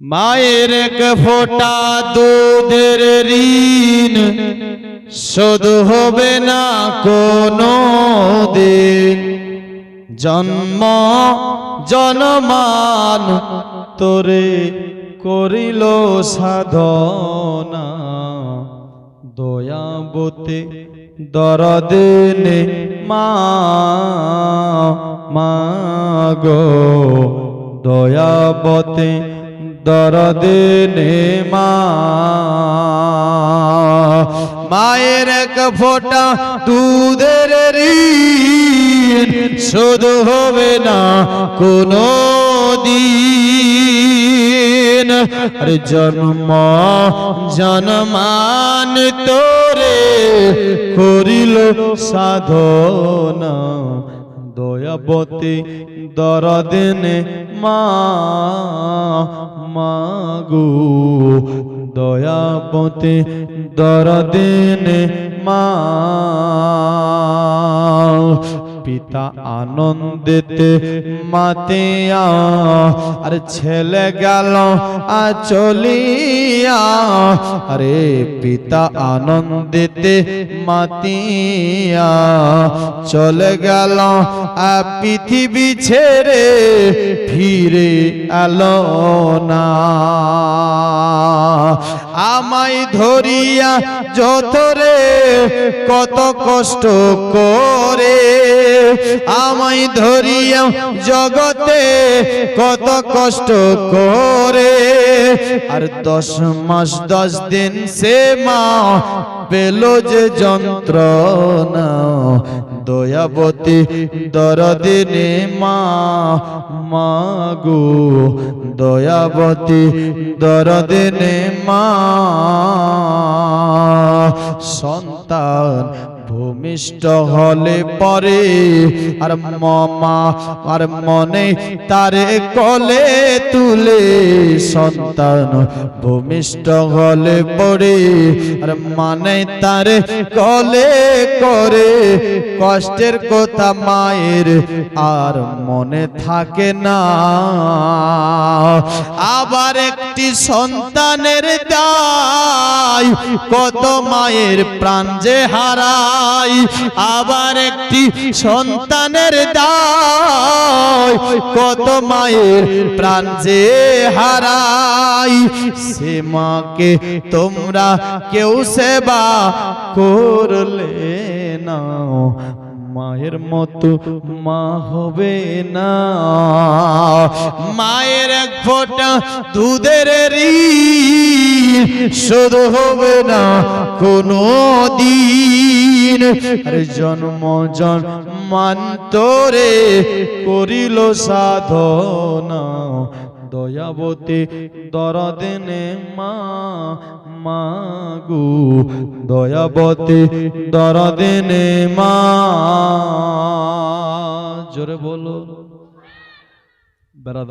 মায়ের ফোঁটা দুধের ঋণ শোধ হবে না কোনো দিন। জন্ম, জনমান তোরে করিল সাধনা। দয়াবতে দরদেনে মা মাগো দয়াবতে দরদেনে মা। মায়ের এক ফোঁটা দুধের ঋণ শোধ হবে না কোনো দিন। আরে জন্ম, জনমান তোরে করিল সাধনা। দয়াবতী দরদিনে মাগু দয়াবতী দরদিনে মা। পিতা আনন্দেতে মাতিয়া, আর ছেলে গেল চলিয়া আরে পিতা আনন্দেতে মাতিয়া, চলে গেল পৃথিবী ছেড়ে ফিরে আলো না। আমায় ধরিয়া যতরে কত কষ্ট করে। আমায় ধরিয়া জগতে কত কষ্ট করে। আর দশ মাস, দশ দিন সে মা পেল যে যন্ত্রণা। দয়াবতী দরদিনে মা মাগো দয়াবতী দরদিনে মা সন্তান ভূমিষ্ঠ হলে পরে আর মামা আর মনে তারে কলে তুলে সন্তান ভূমিষ্ঠ হলে পরে আর মানে তারে কলে করে কষ্টের কথা মায়ের আর মনে থাকে না। আবার একটি সন্তানের দায় কত মায়ের প্রাণ যে হারাই আবার একটি সন্তানের দায় কত মায়ের প্রাণ যে হারাই, সে মাকে তোমরা কেউ সেবা করলে না। মায়ের মতো মা হবে না। মায়ের এক ফোটা দুধের ঋণ শুধু হবে না কোনো দিন। জন্ম জন্মান্তরে করিল সাধনা। দয়াবতী দরদিনে মা মাগু দয়াবতী দরদিনে মা। জোরে বলো। বেড়া